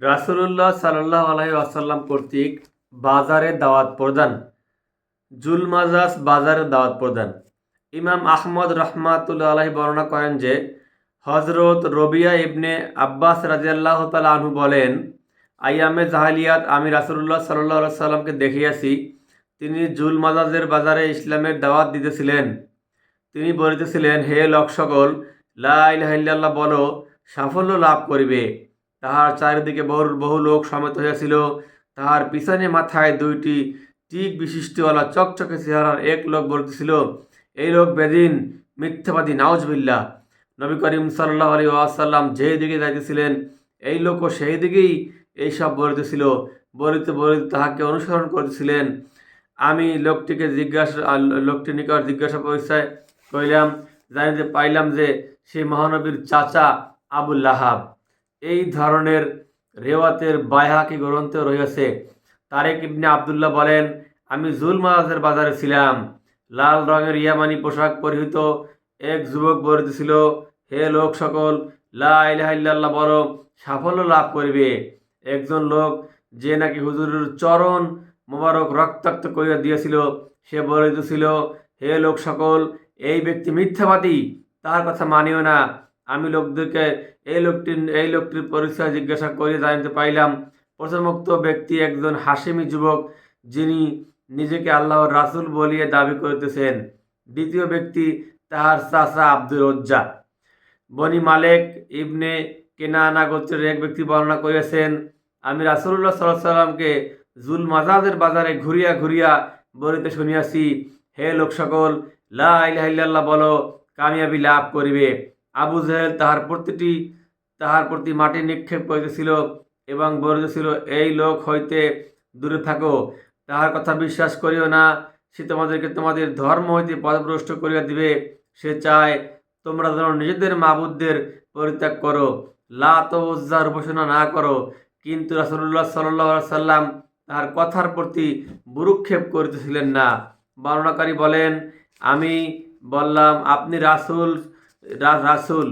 রাসূলুল্লাহ সাল্লাহ আলাইহি আসাল্লাম কর্তৃক বাজারে দাওয়াত প্রদান। জুলমাজাস বাজারে দাওয়াত প্রদান। ইমাম আহমদ রহমাতুল্লাহ আলাহি বর্ণনা করেন যে হজরত রবিয়া ইবনে আব্বাস রাজিয়াল্লাহ তালা আনহু বলেন আইয়ামে জাহালিয়াত আমি রাসূলুল্লাহ সাল্লাহ সাল্লামকে দেখিয়াছি, তিনি জুল মাজাজের বাজারে ইসলামের দাওয়াত দিতেছিলেন। তিনি বলিতেছিলেন, হে লোক সকল লা ইলাহা বলো, সাফল্য লাভ করিবে। তাহার চারিদিকে বহু বহু লোক সমেত হইয়াছিল। তাহার পিছনে মাথায় দুইটি টিক বিশিষ্টওয়ালা চকচকে চেহারার এক লোক বলতেছিল এই লোক বেদিন মিথ্যাবাদী নাওজবিল্লা নবী করিম সাল্লাহ আলী ওয়াসাল্লাম যেই দিকে যাইতেছিলেন এই লোকও সেই দিকেই এইসব বলিতেছিল। বলিতে বলিতে তাহাকে অনুসরণ করতেছিলেন। আমি লোকটিকে জিজ্ঞাসা আ, লোকটির নিকট জিজ্ঞাসা পরিচয় করিলাম জানিতে পাইলাম যে সেই মহানবীর চাচা আবুল লাহাব। এই ধরনের রেওয়াতের বায়হাকি গ্রন্থ রয়েছে? তারেক ইবনে আবদুল্লাহ বলেন, আমি জুল মাজাজের বাজারে ছিলাম। লাল রঙের ইয়ামানি পোশাক পরিহিত এক যুবক বলিতেছিল হে লোক সকল, লা ইলাহা ইল্লাল্লাহ বড়, সাফল্য লাভ করিবে। একজন লোক যে নাকি হুজুরের চরণ মোবারক রক্তাক্ত করিয়া দিয়েছিল, সে বলিতেছিল হে লোক সকল, এই ব্যক্তি মিথ্যাবাদী তার কথা মানিও না। আমি লোকদেরকে এই লোকটির এই লোকটির পরিচয় জিজ্ঞাসা করে জানতে পাইলাম। প্রথমোক্ত ব্যক্তি একজন হাসিমি যুবক, যিনি নিজেকে আল্লাহর রাসূল বলিয়ে দাবি করিতেছেন। দ্বিতীয় ব্যক্তি তাহার চাচা আব্দুর রজ্জা। বনি মালেক ইবনে কেনানা গোত্রের এক ব্যক্তি বর্ণনা করিয়াছেন, আমি রাসূলুল্লাহ সাল্লাহ সাল্লামকে জুল মাজাদের বাজারে ঘুরিয়া ঘুরিয়া বলিতে শুনিয়াছি, হে লোক সকল লা ইলাহা ইল্লাল্লাহ বলো, কামিয়াবি লাভ করিবে। আবু জেহেল তাহার প্রতিটি, তাহার প্রতি মাটি নিক্ষেপ করিতেছিল এবং বলিতেছিল, এই লোক হইতে দূরে থাকো। তাহার কথা বিশ্বাস করিও না। সে তোমাদেরকে তোমাদের ধর্ম হইতে পদভ্রষ্ট করিয়া দিবে। সে চায় তোমরা যেন নিজেদের মাবুদদের পরিত্যাগ করো। লাত উজ্জার উপাসনা না করো। কিন্তু রাসূলুল্লাহ সাল্লাহ সাল্লাম তাহার কথার প্রতি বুরুক্ষেপ করিতেছিলেন না। বর্ণনাকারী বলেন, আমি বললাম, আপনি রাসূল রাসূল,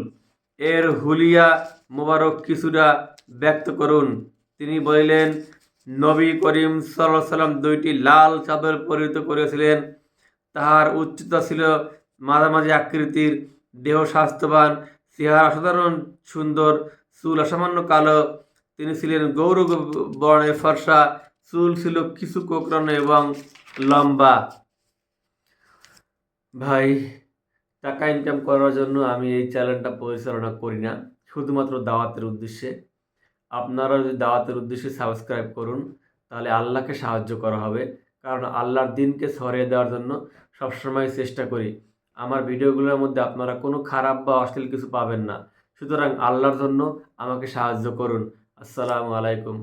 এর হুলিয়া মোবারক কিছুটা ব্যক্ত করুন। তিনি বলিলেন, নবী করিম সাল্লাহ সাল্লাম দুইটি লাল চাদর পরিহিত করেছিলেন। তাহার উচ্চতা ছিল মাঝামাঝি আকৃতির, দেহ স্বাস্থ্যবান, চেহারা অসাধারণ সুন্দর, চুল অসামান্য কালো। তিনি ছিলেন গৌর বর্ণের ফর্সা, চুল ছিল কিছু কোকড়ানো এবং লম্বা। ভাই টাকা ইনকাম করার জন্য আমি এই চ্যানেলটা পরিচালনা করি না, শুধুমাত্র দাওয়াতের উদ্দেশ্যে। আপনারা যদি দাওয়াতের উদ্দেশ্যে সাবস্ক্রাইব করুন, তাহলে আল্লাহকে সাহায্য করা হবে। কারণ আল্লাহর দিনকে ছড়িয়ে দেওয়ার জন্য সবসময় চেষ্টা করি। আমার ভিডিওগুলোর মধ্যে আপনারা কোনো খারাপ বা অশ্লীল কিছু পাবেন না। সুতরাং আল্লাহর জন্য আমাকে সাহায্য করুন। আসসালামু আলাইকুম।